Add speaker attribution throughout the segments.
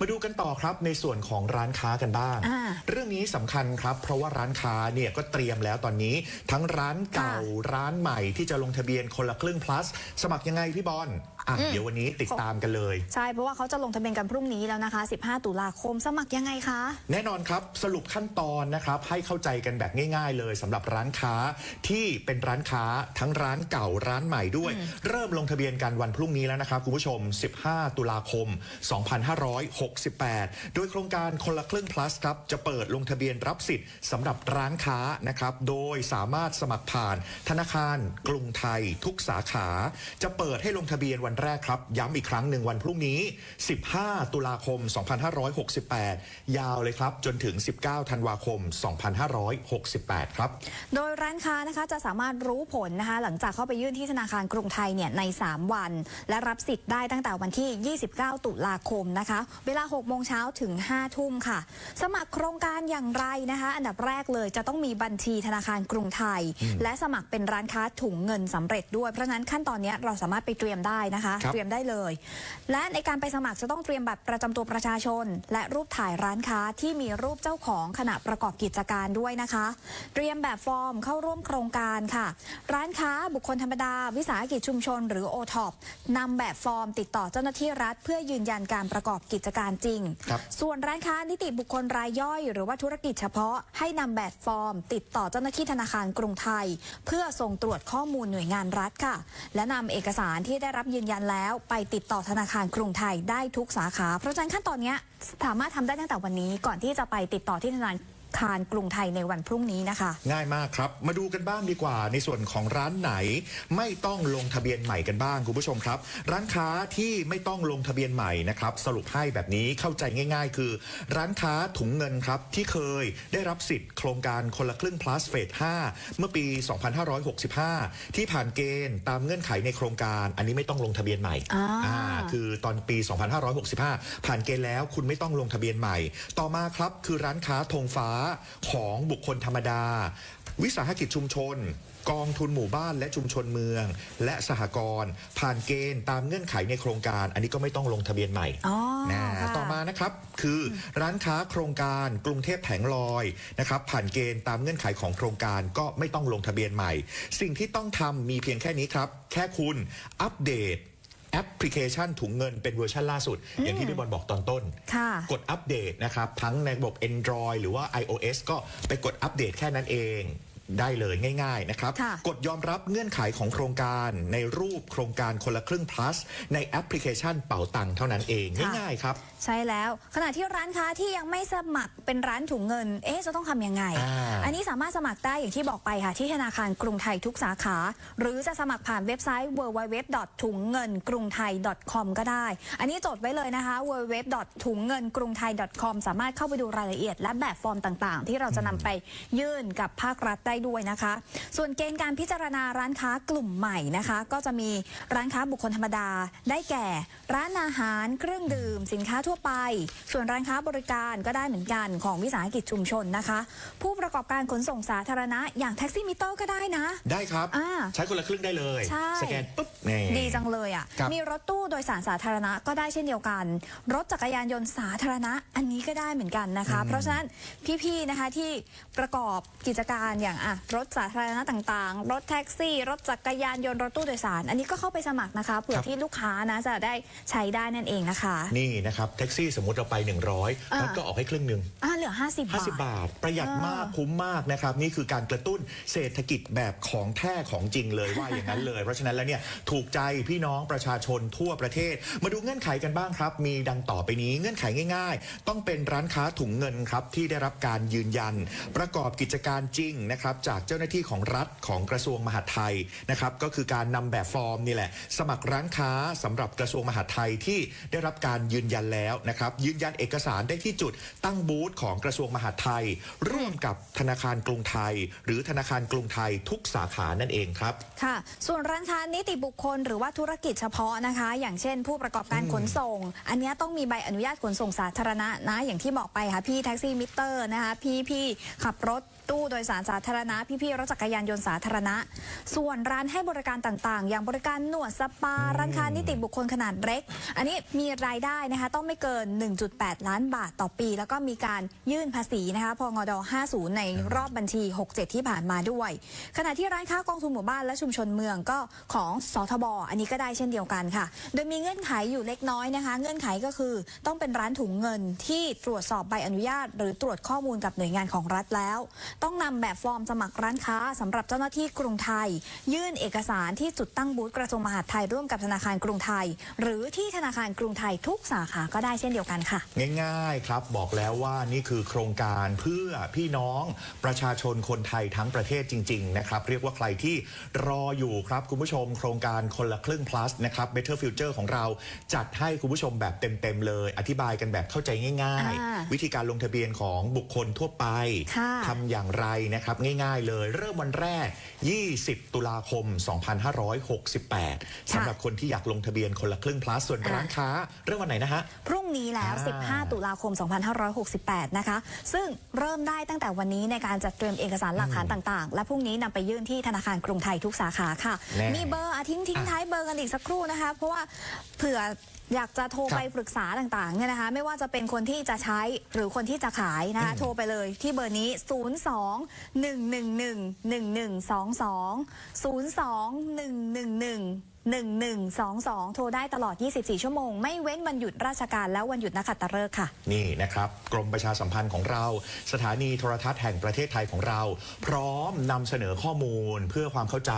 Speaker 1: มาดูกันต่อครับในส่วนของร้านค้ากันบ้าง
Speaker 2: อ่า
Speaker 1: เรื่องนี้สำคัญครับ เพราะว่าร้านค้าเนี่ยก็เตรียมแล้วตอนนี้ ทั้งร้านเก่า
Speaker 2: ค่ะ
Speaker 1: ร้านใหม่ที่จะลงทะเบียนคนละครึ่ง plus สมัครยังไงพี่บอลอะเดี๋ยววันนี้ติดตามกันเลย
Speaker 2: ใช่ เพราะว่าเขาจะลงทะเบียนกันพรุ่งนี้แล้วนะคะ 15 ตุลาคมสมัครยังไงคะ
Speaker 1: แน่นอนครับสรุปขั้นตอนนะครับ ให้เข้าใจกันแบบง่าย ๆ เลยสำหรับร้านค้าที่เป็นร้านค้าทั้งร้านเก่าร้านใหม่ด้วย เริ่มลงทะเบียนกันวันพรุ่งนี้แล้วนะครับคุณผู้ชม 15 ตุลาคม2568 โดยโครงการคนละครึ่ง plus ครับจะเปิดลงทะเบียนรับสิทธิ์สำหรับร้านค้านะครับโดยสามารถสมัครผ่านธนาคารกรุงไทยทุกสาขา จะเปิดให้ลงทะเบียนวันแรกครับ ย้ำอีกครั้งหนึ่งวันพรุ่งนี้ 15 ตุลาคม 2568 ยาวเลยครับ จนถึง 19 ธันวาคม 2568 ครับ
Speaker 2: โดยร้านค้านะคะจะสามารถรู้ผลนะคะหลังจากเข้าไปยื่นที่ธนาคารกรุงไทยเนี่ยใน 3 วัน และรับสิทธิ์ได้ตั้งแต่วันที่ 29 ตุลาคมนะคะเวลา 6 โมงเช้าถึง 5 ทุ่มค่ะ สมัครโครงการอย่างไรนะคะ อันดับแรกเลยจะต้องมีบัญชีธนาคารกรุงไทย และสมัครเป็นร้านค้าถุงเงินสำเร็จด้วย เพราะฉะนั้นขั้นตอนเนี้ยเราสามารถไปเตรียมได้นะคะ
Speaker 1: ครับ
Speaker 2: เตรียมได้เลย และในการไปสมัครจะต้องเตรียมบัตรประจำตัวประชาชน และรูปถ่ายร้านค้าที่มีรูปเจ้าของขณะประกอบกิจการด้วยนะคะ เตรียมแบบฟอร์มเข้าร่วมโครงการค่ะ ร้านค้าบุคคลธรรมดา วิสาหกิจชุมชน หรือโอท็อปนำแบบฟอร์มติดต่อเจ้าหน้าที่รัฐ เพื่อยืนยันการประกอบกิจการจริง
Speaker 1: ครับ
Speaker 2: ส่วนร้านค้านิติบุคคลรายย่อย หรือว่าธุรกิจเฉพาะให้นำแบบฟอร์ม ติดต่อเจ้าหน้าที่ธนาคารกรุงไทย เพื่อส่งตรวจข้อมูลหน่วยงานรัฐค่ะ และนำเอกสารที่ได้รับยืนยันแล้ว ไปติดต่อธนาคารกรุงไทยได้ทุกสาขา เพราะฉะนั้นขั้นตอนเนี้ยสามารถทำได้ตั้งแต่วันนี้ก่อนที่จะไปติดต่อที่ธนาคาร กรุงไทยในวันพรุ่งนี้นะคะ
Speaker 1: ง่ายมากครับ มาดูกันบ้างดีกว่า ในส่วนของร้านไหน ไม่ต้องลงทะเบียนใหม่กันบ้างคุณผู้ชมครับ ร้านค้าที่ไม่ต้องลงทะเบียนใหม่นะครับสรุปให้แบบนี้เข้าใจง่าย ๆ คือ ร้านค้าถุงเงินครับที่เคยได้รับสิทธิ์โครงการคนละครึ่ง plus เฟส5เมื่อปี 2565 ที่ผ่านเกณฑ์ตามเงื่อนไขในโครงการ อันนี้ไม่ต้องลงทะเบียนใหม่
Speaker 2: อ่า
Speaker 1: อ่าคือตอนปี 2565 ผ่านเกณฑ์แล้วคุณไม่ต้องลงทะเบียนใหม่ ต่อมาครับคือร้านค้าธงฟ้าของบุคคลธรรมดา วิสาหกิจชุมชน กองทุนหมู่บ้านและชุมชนเมือง และสหกรณ์ผ่านเกณฑ์ตามเงื่อนไขในโครงการ อันนี้ก็ไม่ต้องลงทะเบียนใหม่
Speaker 2: อ๋อ
Speaker 1: นะ
Speaker 2: ค่ะ
Speaker 1: ต่อมานะครับคือร้านค้าโครงการกรุงเทพแผงลอยนะครับผ่านเกณฑ์ตามเงื่อนไขของโครงการก็ไม่ต้องลงทะเบียนใหม่ สิ่งที่ต้องทำมีเพียงแค่นี้ครับ แค่คุณอัปเดต แอปพลิเคชันถุงเงินเป็นเวอร์ชันล่าสุด อย่างที่พี่บอลบอกตอนต้น
Speaker 2: ค่ะ
Speaker 1: กดอัปเดตนะครับ ทั้งในระบบ Android หรือว่า iOS ก็ไปกดอัปเดตแค่นั้นเองได้เลยง่าย ๆ นะครับ
Speaker 2: ค่ะ
Speaker 1: กดยอมรับเงื่อนไขของโครงการในรูปโครงการคนละครึ่ง plus ในแอปพลิเคชันเป่าตังค์เท่านั้นเอง
Speaker 2: ค่ะ
Speaker 1: ง่าย ๆ ครับ
Speaker 2: ใช่แล้ว ขณะที่ร้านค้าที่ยังไม่สมัครเป็นร้านถุงเงิน เอ๊ะจะต้องทำยังไง
Speaker 1: อ่า
Speaker 2: อันนี้สามารถสมัครได้อย่างที่บอกไปค่ะ ที่ธนาคารกรุงไทยทุกสาขา หรือจะสมัครผ่านเว็บไซต์ www. ถุงเงินกรุงไทย .com ก็ได้ อันนี้จดไว้เลยนะคะ www. ถุงเงินกรุงไทย .com สามารถเข้าไปดูรายละเอียด และแบบฟอร์มต่างๆ ที่เราจะนำไปยื่นกับภาครัฐได้ด้วยนะคะ ส่วนเกณฑ์การพิจารณาร้านค้ากลุ่มใหม่นะคะ ก็จะมีร้านค้าบุคคลธรรมดา ได้แก่ ร้านอาหารเครื่องดื่ม สินค้าทั่วไป ส่วนร้านค้าบริการก็ได้เหมือนกันของวิสาหกิจชุมชนนะคะ ผู้ประกอบการขนส่งสาธารณะอย่างแท็กซี่มิเตอร์ก็ได้นะ
Speaker 1: ได้ครับ
Speaker 2: อ่า
Speaker 1: ใช้คนละครึ่งได้เลย
Speaker 2: ใช่
Speaker 1: สแกนปุ๊บนี่
Speaker 2: ดีจังเลยอะ
Speaker 1: ครับ
Speaker 2: มีรถตู้โดยสารสาธารณะก็ได้เช่นเดียวกัน รถจักรยานยนต์สาธารณะอันนี้ก็ได้เหมือนกันนะคะ เพราะฉะนั้นพี่ๆนะคะที่ประกอบกิจการอย่างอะรถสาธารณะต่างๆ รถแท็กซี่ รถจักรยานยนต์รถตู้โดยสาร อันนี้ก็เข้าไปสมัครนะคะเผื่อที่ลูกค้านะจะได้ใช้ได้นั่นเองนะคะ
Speaker 1: นี่นะครับแท็กซี่สมมติเราไป 100
Speaker 2: อ่า
Speaker 1: รัฐก็ออกให้ครึ่งหนึ่ง
Speaker 2: อะเหลือ 50 บาท
Speaker 1: 50 บาท ประหยัดมากคุ้มมากนะครับ นี่คือการกระตุ้นเศรษฐกิจแบบของแท้ของจริงเลยว่าอย่างนั้นเลย เพราะฉะนั้นแล้วเนี่ยถูกใจพี่น้องประชาชนทั่วประเทศ มาดูเงื่อนไขกันบ้างครับ มีดังต่อไปนี้เงื่อนไขง่าย ๆ ต้องเป็นร้านค้าถุงเงินครับที่ได้รับการยืนยัน ประกอบกิจการจริงนะครับจากเจ้าหน้าที่ของรัฐของกระทรวงมหาดไทยนะครับก็คือการนำแบบฟอร์มนี่แหละ สมัครร้านค้าสำหรับกระทรวงมหาดไทยที่ได้รับการยืนยันแล้วนะครับ ยืนยันเอกสารได้ที่จุดตั้งบูธของกระทรวงมหาดไทย ร่วมกับธนาคารกรุงไทย หรือธนาคารกรุงไทยทุกสาขานั่นเองครับ
Speaker 2: ค่ะ ส่วนร้านค้านิติบุคคลหรือว่าธุรกิจเฉพาะนะคะ อย่างเช่น ผู้ประกอบการขนส่ง อันเนี้ยต้องมีใบอนุญาตขนส่งสาธารณะนะ อย่างที่บอกไปค่ะพี่แท็กซี่มิเตอร์นะคะพี่พี่ขับรถ ตู้โดยสารสาธารณะ พี่ๆรถจักรยานยนต์สาธารณะ ส่วนร้านให้บริการต่างๆ อย่างบริการหนวดสปา ร้านค้านิติบุคคลขนาดเล็ก อันนี้มีรายได้นะคะต้องไม่เกิน 1.8 ล้านบาทต่อปี แล้วก็มีการยื่นภาษีนะคะพงด 50 ในรอบบัญชี 67 ที่ผ่านมาด้วย ขณะที่ร้านค้ากองทุนหมู่บ้านและชุมชนเมืองก็ของสทบอันนี้ก็ได้เช่นเดียวกันค่ะ โดยมีเงื่อนไขอยู่เล็กน้อยนะคะ เงื่อนไขก็คือต้องเป็นร้านถุงเงินที่ตรวจสอบใบอนุญาต หรือตรวจข้อมูลกับหน่วยงานของรัฐแล้วต้องนำแบบฟอร์มสมัครร้านค้าสำหรับเจ้าหน้าที่กรุงไทย ยื่นเอกสารที่จุดตั้งบูธกระทรวงมหาดไทยร่วมกับธนาคารกรุงไทย หรือที่ธนาคารกรุงไทยทุกสาขาก็ได้เช่นเดียวกันค่ะ
Speaker 1: ง่ายๆครับบอกแล้วว่านี่คือโครงการเพื่อพี่น้องประชาชนคนไทยทั้งประเทศจริง ๆ นะครับ เรียกว่าใครที่รออยู่ครับคุณผู้ชม โครงการคนละครึ่ง plus นะครับ Better Future ของเราจัดให้คุณผู้ชมแบบเต็ม ๆ เลย อธิบายกันแบบเข้าใจง่าย
Speaker 2: อ่า
Speaker 1: ๆวิธีการลงทะเบียนของบุคคลทั่วไป
Speaker 2: ค่ะ
Speaker 1: ทำอย่างไรนะครับง่ายๆเลย เริ่มวันแรก 20 ตุลาคม 2568สำหรับคนที่อยากลงทะเบียนคนละครึ่ง plus ส่วนร้านค้า เริ่มวันไหนนะฮะ
Speaker 2: พรุ่งนี้แล้ว
Speaker 1: อ่า
Speaker 2: 15 ตุลาคม 2568 นะคะ ซึ่งเริ่มได้ตั้งแต่วันนี้ในการจัดเตรียมเอกสารหลักฐานต่างๆ และพรุ่งนี้นำไปยื่นที่ธนาคารกรุงไทยทุกสาขาค่ะ
Speaker 1: แน่
Speaker 2: มีเบอร์อะทิ้งทิ้ง
Speaker 1: อะ
Speaker 2: ท้ายเบอร์กันอีกสักครู่นะคะ เพราะว่าเผื่อ อยากจะโทร
Speaker 1: ครับ
Speaker 2: ไปปรึกษาต่างๆเนี่ยนะคะไม่ว่าจะเป็นคนที่จะใช้หรือคนที่จะขายนะคะโทรไปเลยที่เบอร์นี้ 02 111 1122 02 111 1122 โทรได้ตลอด 24 ชั่วโมง ไม่เว้นวันหยุดราชการและวันหยุดนักขัตฤกษ์ค่ะ
Speaker 1: นี่นะครับ กรมประชาสัมพันธ์ของเรา สถานีโทรทัศน์แห่งประเทศไทยของเรา พร้อมนำเสนอข้อมูลเพื่อความเข้าใจ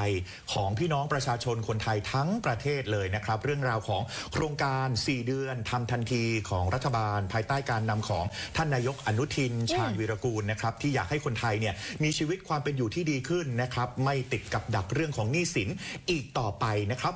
Speaker 1: ของพี่น้องประชาชนคนไทยทั้งประเทศเลยนะครับ เรื่องราวของโครงการ 4 เดือนทำทันทีของรัฐบาล ภายใต้การนำของท่านนายกอนุทิน ชาญวีรกูลนะครับที่อยากให้คนไทยเนี่ยมีชีวิตความเป็นอยู่ที่ดีขึ้นนะครับไม่ติดกับดักเรื่องของหนี้สินอีกต่อไปนะครับ